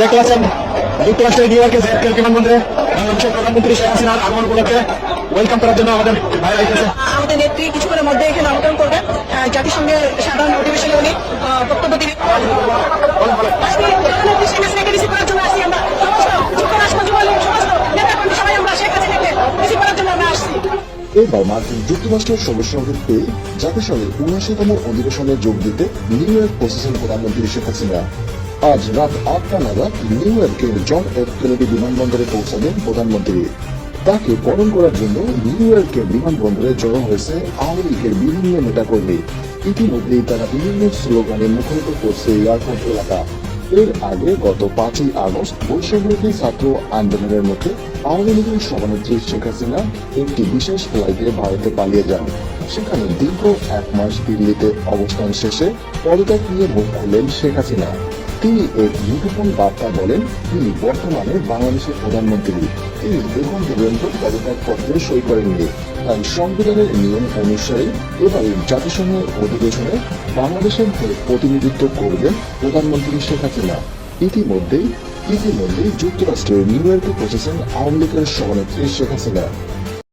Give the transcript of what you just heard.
দেখতে পাচ্ছেন যুক্তরাষ্ট্রের নিউ ইয়র্কে জেএফকে বিমানবন্দরে বাংলাদেশের প্রধানমন্ত্রী শেখ হাসিনার আগমন উপলক্ষে ওয়েলকাম করার জন্য আমাদের আমাদের নেত্রী কিছুক্ষণের মধ্যে এখানে করবেন। জাতিসংঘের সাধারণ অধিবেশনে উনি বক্তব্য দিবেন। এবার মার্কিন যুক্তরাষ্ট্রের সদস্যদের পেয়ে জাতিসংঘের উনআশিতম অধিবেশনে যোগ দিতে নিউ ইয়র্ক পৌঁছেছেন প্রধানমন্ত্রী শেখ হাসিনা। আজ রাত আটটা নাগাদ নিউ ইয়র্কের জন এফ কেনেডি বিমানবন্দরে পৌঁছাবেন প্রধানমন্ত্রী। তাকে বরণ করার জন্য নিউ ইয়র্কের বিমানবন্দরে জড়ো হয়েছে আওয়ামী লীগের বিভিন্ন নেতাকর্মী। ইতিমধ্যেই তারা বিভিন্ন স্লোগানে মুখরিত করছে এয়ারপোর্ট এলাকা। এর আগে গত পাঁচই আগস্ট বৈশ্ববিরোধী ছাত্র আন্দোলনের মধ্যে আওয়ামী লীগের সভানেত্রী শেখ হাসিনা একটি বিশেষ ফ্লাইটে ভারতে পালিয়ে যান। সেখানে দীর্ঘ এক মাস দিল্লিতে অবস্থান শেষে পদত্যাগ নিয়ে মুখ খুললেন শেখ হাসিনা। তিনি এক মুঠোফোন বার্তা বলেন, তিনি বর্তমানে বাংলাদেশের প্রধানমন্ত্রী। তিনি বেতন পর্যন্ত পদত্যাগ পত্রে সই করেননি। তাই সংবিধানের নিয়ম অনুসারে এবারে জাতিসংঘের অধিবেশনে বাংলাদেশের প্রতিনিধিত্ব করবেন প্রধানমন্ত্রী শেখ হাসিনা, ইতিমধ্যেই ইতিমধ্যেই যুক্তরাষ্ট্রের নিউ ইয়র্কে পৌঁছেছেন আওয়ামী লীগের সভানেত্রী শেখ হাসিনা।